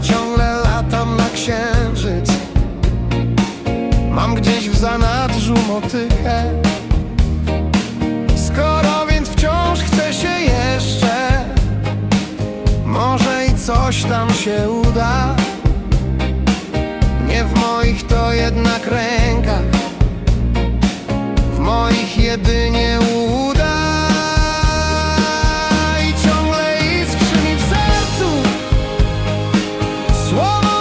ciągle latam na księżyc. Mam gdzieś w zanadrzu motykę. Skoro więc wciąż chce się jeszcze Może i coś tam się uda. Nie w moich to jednak rękach Swallow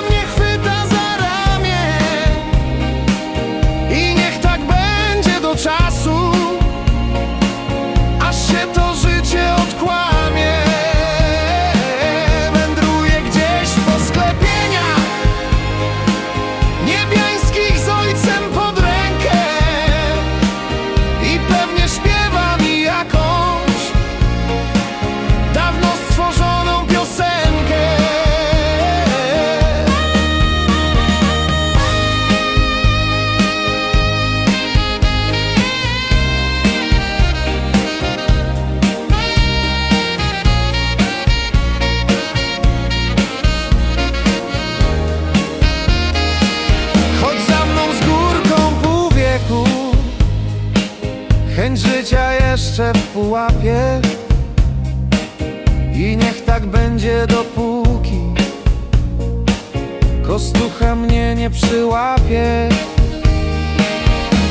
Życia jeszcze w pułapie. I niech tak będzie dopóki Kostucha mnie nie przyłapie.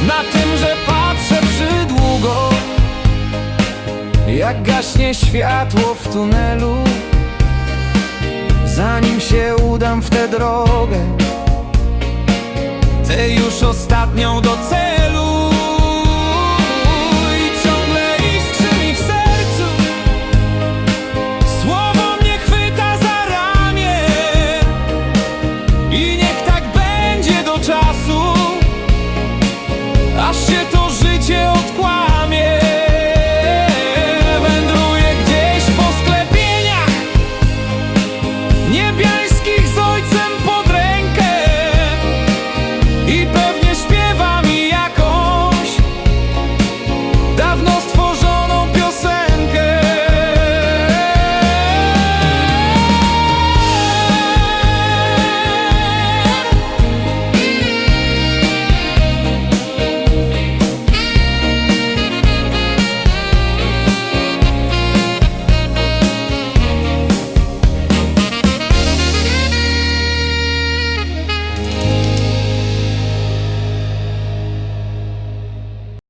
Na tym, że patrzę przydługo Jak gaśnie światło w tunelu. Zanim się udam w tę drogę Tę już ostatnią do celu